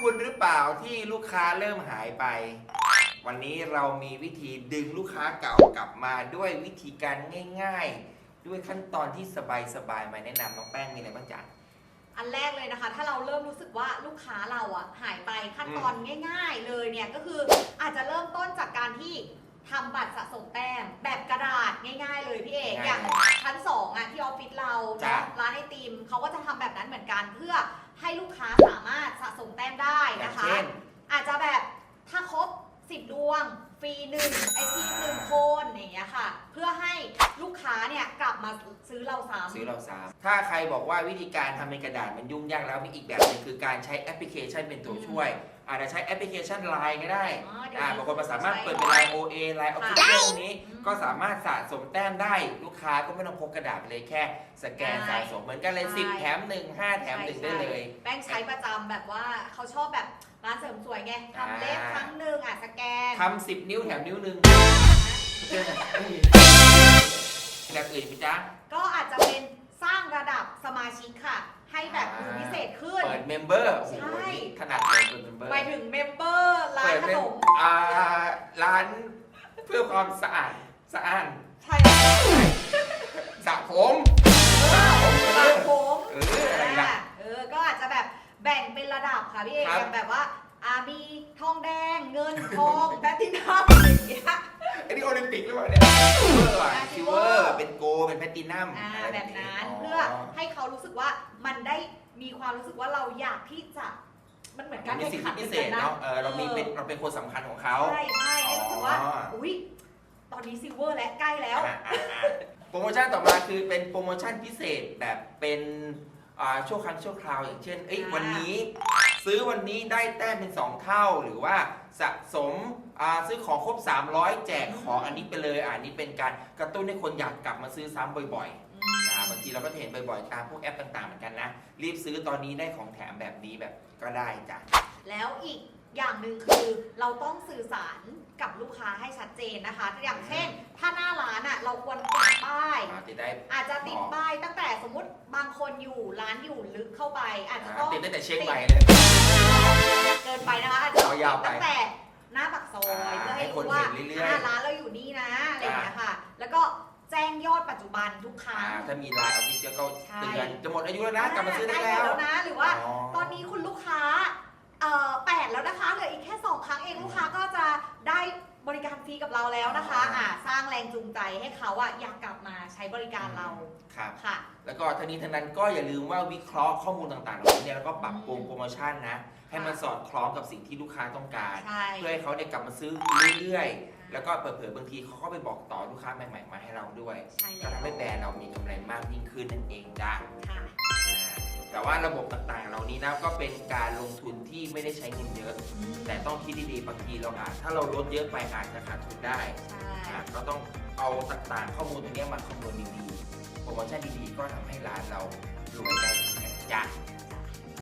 คุณหรือเปล่าที่ลูกค้าเริ่มหายไป วันนี้เรามีวิธีดึงลูกค้าเก่ากลับมาด้วยวิธีการง่าย ๆ ด้วยขั้นตอนที่สบายๆมาแนะนำน้องแป้งมีอะไรบ้างจ๊ะ อันแรกเลยนะคะ ถ้าเราเริ่มรู้สึกว่าลูกค้าเราอะหายไปขั้นตอนง่าย ๆ เลยเนี่ยก็คืออาจจะเริ่มต้นจากการที่ทำบัตรสะสมแต้มแบบกระดาษง่าย ๆ เลยพี่เอกง่ายๆอย่างชั้นสองอะที่ออฟฟิศเราจ้ะ เนาะร้านไอติมเขาก็จะทำแบบนั้นเหมือนกันเพื่อ ให้ลูกค้าสามารถสะสมแต้มได้อย่างนะคะเช่น อาจจะแบบถ้าครบ 10 ดวง ฟรีหนึ่งไอทีหนึ่งคนอย่างเงี้ยค่ะเพื่อให้ลูกค้าเนี่ยกลับมาซื้อเราซ้ำ ซื้อเราสามถ้าใครบอกว่าวิธีการทำเป็นกระดาษมันยุ่งยากแล้วมีอีกแบบหนึงคือการใช้แอปพลิเคชันเป็นตัวช่วย อาจจะใช้แอปพลิเคชัน Line ก็ได้อ๋อเดี๋ยวอ่านี้บางคนมาสามารถเปิดเป็นใช้ Line OA Line Official นี้ อืมก็สามารถสะสมแต้มได้ลูกค้าก็ไม่ต้องพกกระดาษไปเลยแค่ สแกนใช่สะสมเหมือนกันเลย ใช่ 10 แถม 1 5 แถม 1 ได้เลย แป้งใช้ประจำแบบว่าเขาชอบแบบร้านเสริมสวยไงทำเล็บอ่า ครั้งหนึ่งอะสแกนทำ10 นิ้วแถมนิ้วหนึ่ง เจอไหนไม่มีแบบอื่นไหมจ๊ะ ก็อาจจะเป็นสร้างระดับสมาชิกค่ะ ให้แบบดูพิเศษขึ้น เปิดเมมเบอร์โอ้โหใช่ นี่ถนัดเลยเปิดเมมเบอร์ไปถึงเมมเบอร์ร้านเปิดขเป็นนมอ่าร้านเพื่อความสะอาดสะอาดใช่สระผมร้านผม เอออะไรล่ะอ่าเออ ก็อาจจะแบบแบ่งเป็นระดับค่ะพี่เอกครับ อย่างแบบว่าอามีทองแดง เงินทองแบตตินัม อันนี้โอลิมปิกหรือเปล่าเนี่ยซิลเวอร์อ่าซิลเวอ silver ร์เป็นโกลเป็นแพลตินัมอ่าอะไรแบบนั้นอ๋อเพื่อให้เขารู้สึกว่ามันได้มีความรู้สึกว่าเราอยากที่จะมันเหมือนมักานรมีแข่สิ่งงขันที่พิเศษหมือกัเนาะเออเรามีเป็นออเราเป็นคนสำคัญของเขา ใช่ใช่ให้รู้สึกว่าอ๋ออุ้ยตอนนี้ซิลเวอร์และใกล้แล้ว อ่าอ่าอ่าโปรโมชั่นต่อมาคือเป็นโปรโมชั่นพิเศษแบบเป็น อ่าชั่วครั้งชั่วคราวอย่างเช่นเอ้ยอ่าวันนี้ ซื้อวันนี้ได้แต้มเป็น 2 เท่าหรือว่าสะสมอ่าซื้อของครบ 300 แจกของอันนี้ไปเลยอะอันนี้เป็นการกระตุ้นให้คนอยากกลับมาซื้อซ้ำบ่อยๆอืมอ่าบางทีเราก็จะเห็นบ่อยๆ ตามพวกแอปต่างๆ เหมือนกันนะ รีบซื้อตอนนี้ได้ของแถมแบบนี้แบบก็ได้จ้ะ แล้วอีกอย่างหนึ่งคือเราต้องสื่อสารกับลูกค้าให้ชัดเจนนะคะ อย่างเช่น ถ้าหน้าร้านอะเราควรติดป้ายอ่าติด ได้ อาจจะติดป้ายตั้งแต่สมมติบางคนอยู่ร้านอยู่ลึกเข้าไป อาจจะต้องติดได้แต่เชียงใหม่เลยเกินไปนะคะอาจจะต้องเอายาวไปตั้งแต่หน้าปากซอยอ่าเพื่อให้ให้คนรู้ว่าเห็นเรื่อยๆอ่าร้านเราอยู่นี่นะอะไรอย่างเงี้ยค่ะ แล้วก็แจ้งยอดปัจจุบันทุกครั้อ่างถ้ามีไลน์ออฟฟิเชียลก็ใช่เตือนจะหมดอายุแล้วนะกลับมาซื้อได้ใกล้แล้วหมนะห บริการฟรีกับเราแล้วนะคะอ่าสร้างแรงจูงใจให้เขาอะอยากกลับมาใช้บริการเราครับ ค่ะ แล้วก็ทั้งนี้ทั้งนั้นก็อย่าลืมว่าวิเคราะห์ข้อมูลต่างๆเหล่านี้เนี่ยแล้วก็ปรับปรุงโปรโมชั่นนะ ให้มันสอดคล้องกับสิ่งที่ลูกค้าต้องการ ใช่ เพื่อให้เขาเนี่ยกลับมาซื้อเรื่อยๆ แล้วก็เผื่อๆบางทีเขาก็ไปบอกต่อลูกค้าใหม่ๆมาให้เราด้วย ใช่ก็แล้วทำให้แบรนด์เรามีกำไรมากยิ่งขึ้นนั่นเองจ้ะ ค่ะอ่า แต่ว่าระบบต่างๆ เหล่านี้นะก็เป็นการลงทุนที่ไม่ได้ใช้เงินเยอะ แต่ต้องคิดดีๆบางทีเราอาจถ้าเราลดเยอะไปอาจจะขาดทุนได้ใช่อ่าก็ต้องเอาต่างๆ ข้อมูลตรงเนี้ยมาคำนวณดีๆโปรโมชั่นดีๆก็ทำให้ร้านเรารวยได้เหมือนกันจ้ะ